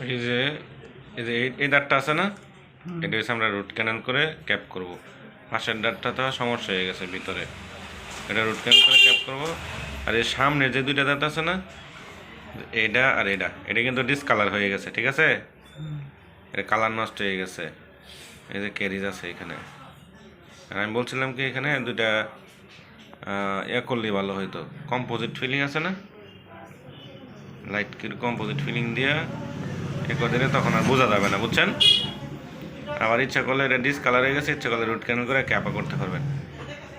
এই যে এই যে এই- দাঁতটা আছে না? এটা হচ্ছে আমরা রুট ক্যানেল করে ক্যাপ করব। পাশের দাঁতটা তো সমস্যা হয়ে গেছে ভিতরে। এটা রুট ক্যানেল করে ক্যাপ করব। আর এই সামনে যে দুইটা দাঁত আছে না এটা আর এটা এটা কিন্তু ডিসকালার হয়ে গেছে ঠিক আছে? এটা কালার নষ্ট হয়ে গেছে। এই যে ক্যারিজ আছে এখানে। আর আমি বলছিলাম কি এখানে দুইটা ইয়ে করলেই ভালো হইতো। কম্পোজিট ফিলিং আছে না? লাইট কম্পোজিট ফিলিং দিয়ে এ করে দিলে তখন আর বোঝা যাবে না, বুঝছেন? আবার ইচ্ছা করলে এটা ডিসকালার হয়ে গেছে, ইচ্ছা করলে রুট ক্যানেল করে ক্যাপা করতে পারবেন।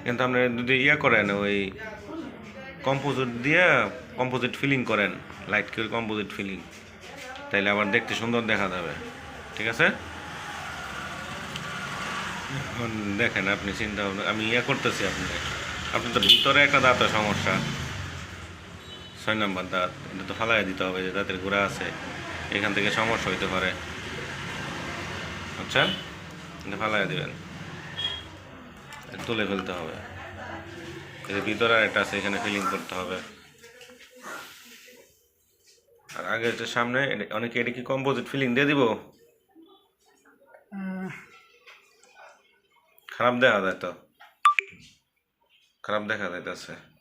কিন্তু আপনি যদি ইয়ে করেন, ওই কম্পোজিট দিয়ে কম্পোজিট ফিলিং করেন লাইট কিউর কম্পোজিট ফিলিং তাইলে আবার দেখতে সুন্দর দেখা যাবে। ঠিক আছে? এখন দেখেন আপনি চিন্তা ভাবনা, আমি ইয়ে করতেছি আপনি আপনি তো ভিতরে একটা দাঁতের সমস্যা। ছয় নম্বর দাঁত, এটা তো ফালাই দিতে হবে যে দাঁতের গোড়া আছে। এখান থেকে সমস্যা হইতে পারে। আচ্ছা এটা ফালাই দিবেন। তুলে ফেলতে হবে। এর ভিতরে আর একটা আছে এখানে ফিলিং করতে হবে। আর আগে যে সামনে এটা- অনেকে এটা কি কম্পোজিট ফিলিং দিয়ে দিব? খারাপ দেখা যায় তো খারাপ দেখা যাইতেছে।